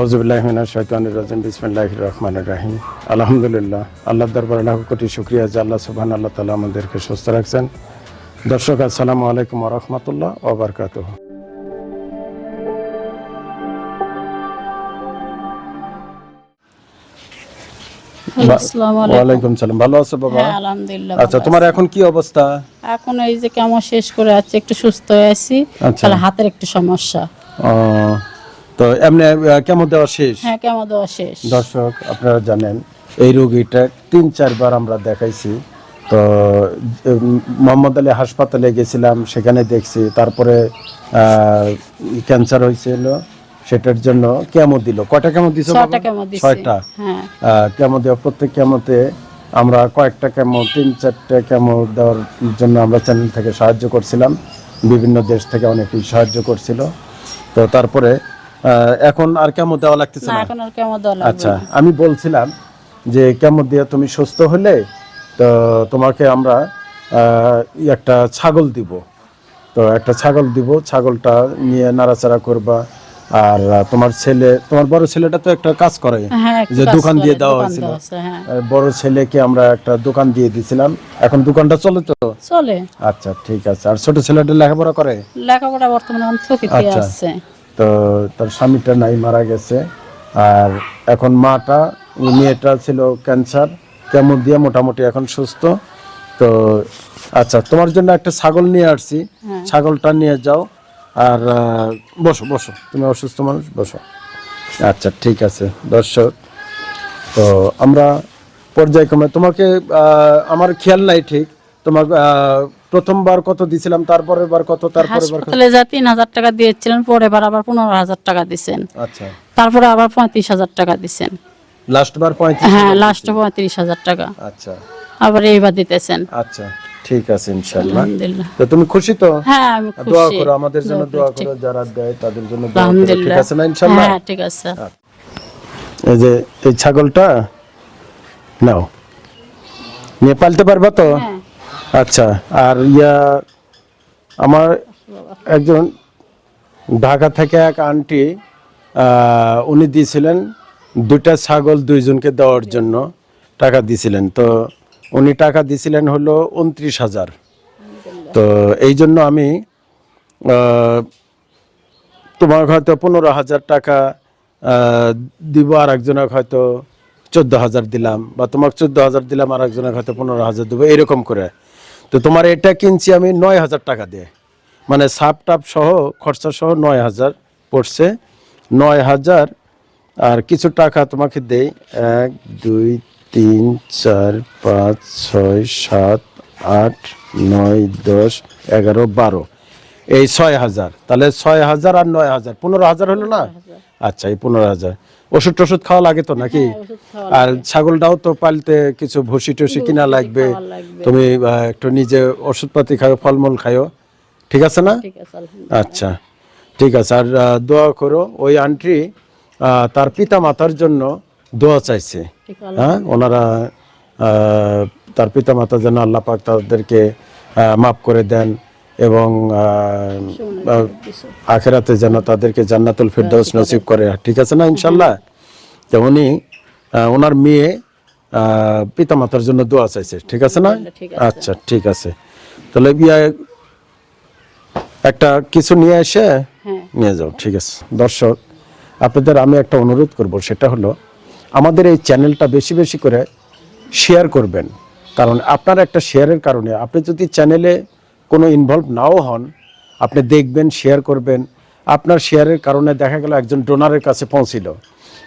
আউজুবিল্লাহমিনা বিসমিল্লাহ রহমান রাহিম। আলহামদুলিল্লাহ আল্লাহ দরবার লাখ কোটি শুক্রিয়া যে আল্লাহ সুবহান আল্লাহ তালা আমাদেরকে সুস্থ রাখছেন। দর্শক আসসালামু আলাইকুম রহমতুল্লাহ ওবরকাত। ওয়ালাইকুম সালাম। ভালো আছো বাবা? হ্যাঁ আলহামদুলিল্লাহ আচ্ছা তোমার এখন কি অবস্থা? এখন এই যে কেমন শেষ করে আছে একটু সুস্থ হয়ে আছি। আচ্ছা। তাহলে হাতের একটু সমস্যা। তো এমনি কেমন দেওয়া শেষ? হ্যাঁ কেমন দেওয়া শেষ? দর্শক আপনারা জানেন এই রোগীটা তিন চারবার আমরা দেখাইছি। তো মোহাম্মদ আলী হাসপাতালে গেছিলাম সেখানে দেখছি তারপরে ক্যান্সার হয়েছিল। সেটার জন্য কেমো দিল। কয়টা কেমো দিছো ছয়টা বাবা? কেমো ছয়টা। হ্যাঁ। দেওয়া প্রত্যেক কেমোতে আমরা কয়েকটা কেমো তিন চারটে কেমো দেওয়ার জন্য আমরা চ্যানেল থেকে সাহায্য করছিলাম। বিভিন্ন দেশ থেকে অনেকেই সাহায্য করছিল। তো তারপরে এখন আর কেমন দেওয়া লাগতেছে না এখন আর কেমন দেওয়া লাগবে? আচ্ছা আমি বলছিলাম যে কেমন দিয়ে তুমি সুস্থ হলে তো তোমাকে আমরা একটা ছাগল দিব। তো একটা ছাগল দিব ছাগলটা নিয়ে নাড়াচাড়া করবা। আর তোমার ছেলে তোমার বড় ছেলেটা তো একটা কাজ করে হ্যাঁ যে দোকান দিয়ে দেওয়া হয়েছিল। হ্যাঁ। বড় ছেলেকে আমরা একটা দোকান দিয়ে দিছিলাম। এখন দোকানটা চলে তো? চলে। আচ্ছা ঠিক আছে। আর ছোট ছেলেটা লেখাপড়া করে? লেখাপড়া বর্তমানে আচ্ছা। তো তার স্বামীটা নাই মারা গেছে। আর এখন মাটা মেয়েটা ছিল ক্যান্সার কেমন দিয়ে মোটামুটি এখন সুস্থ। তো আচ্ছা তোমার জন্য একটা ছাগল নিয়ে আসছি। ছাগলটা নিয়ে যাও। আর বসো বসো। তুমি অসুস্থ মানুষ বসো। আচ্ছা ঠিক আছে দর্শক। তো আমরা পর্যায়ক্রমে তোমাকে আমার খেয়াল নাই ঠিক। তোমার আহ, প্রথমবার কত দিছিলাম তারপরের বার কত তারপরের বার কত? হাসপাতালে যা তিন হাজার টাকা দিয়েছিলেন পরে এবার আবার পনেরো হাজার টাকা দিছেন। আচ্ছা। তারপরে আবার পঁয়ত্রিশ হাজার টাকা দিছেন। লাস্ট বার পঁয়ত্রিশ হ্যাঁ লাস্টে পঁয়ত্রিশ হাজার টাকা। আচ্ছা। আবার এইবার দিতেছেন। আচ্ছা ঠিক আছে আলহামদুলিল্লাহ। তো তুমি খুশি তো? হ্যাঁ আমি খুশি দোয়া করো আমাদের জন্য দোয়া করো যারা দেয় তাদের জন্য দোয়া করো ঠিক আছে না ইনশাল্লাহ হ্যাঁ ঠিক আছে। এই যে এই ছাগলটা? নাও। নিয়ে পালতে পারবা তো? হ্যাঁ। আচ্ছা আর ইয়া, আমার একজন ঢাকা থেকে এক আন্টি উনি দিয়েছিলেন দুটা ছাগল দুইজনকে দেওয়ার জন্য টাকা দিয়েছিলেন। তো উনি টাকা দিয়েছিলেন হলো উনত্রিশ হাজার। তো এই জন্য আমি তোমার হয়তো পনেরো হাজার টাকা দিব, আর একজনের হয়তো চোদ্দ হাজার দিলাম, বা তোমাকে চোদ্দ হাজার দিলাম, আর একজনের হয়তো পনেরো হাজার দেবো, এরকম করে। তো তোমার এটা কিনছি আমি নয় হাজার টাকা দিয়ে। মানে সাপ টাপ সহ, খরচা সহ নয় হাজার পড়ছে। নয় হাজার, আর কিছু টাকা তোমাকে দেই। এক, দুই, তিন, চার, পাঁচ, ছয়, সাত, আট, নয়, দশ, এগারো, বারো। এই ছয় হাজার। তাহলে ছয় হাজার আর নয় হাজার। পনেরো হাজার হলো না? আচ্ছা এই পনেরো হাজার। ওষুধ টষুধ খাওয়া লাগে তো নাকি? হ্যাঁ, আর ছাগলটাও তো পালতে কিছু ভুসি টুসি কিনা লাগবে। তুমি একটু নিজে ওষুধপাতি খাও ফলমূল খাও ঠিক আছে না? আচ্ছা ঠিক আছে। আর দোয়া করো ওই আন্টি আহ, তার পিতা মাতার জন্য দোয়া চাইছে। হ্যাঁ ওনারা তার পিতা মাতা যেন আল্লাহ পাক তাদেরকে মাফ করে দেন। এবং আখেরাতে যেন তাদেরকে জান্নাতুল ফিরদৌস নসিব করে। ঠিক আছে না ইনশাল্লাহ তো উনি ওনার মেয়ে পিতা মাতার জন্য দোয়া চাইছে। ঠিক আছে না? আচ্ছা ঠিক আছে। তাহলে ইয়া একটা কিছু নিয়ে এসে হ্যাঁ। নিয়ে যাও। ঠিক আছে। দর্শক আপনাদের আমি একটা অনুরোধ করব। সেটা হলো আমাদের এই চ্যানেলটা বেশি বেশি করে শেয়ার করবেন। কারণ আপনার একটা শেয়ারের কারণে আপনি যদি চ্যানেলে কোনো ইনভলভ নাও হন, আপনি দেখবেন শেয়ার করবেন। আপনার শেয়ারের কারণে দেখা গেল একজন ডোনারের কাছে পৌঁছিল।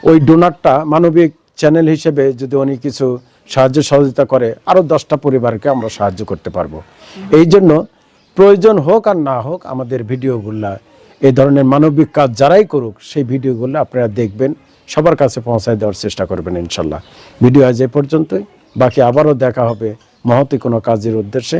ওই ডোনারটা মানবিক চ্যানেল হিসেবে যদি উনি কিছু সাহায্য সহযোগিতা করে আরও দশটা পরিবারকে আমরা সাহায্য করতে পারব। এই জন্য প্রয়োজন হোক আর না হোক, আমাদের ভিডিওগুলা, এই ধরনের মানবিক কাজ যারাই করুক, সেই ভিডিওগুলো আপনারা দেখবেন, সবার কাছে পৌঁছায় দেওয়ার চেষ্টা করবেন ইনশাল্লাহ। ভিডিও আজ এ পর্যন্তই। বাকি আবারও দেখা হবে মহতি কোনো কাজের উদ্দেশ্যে।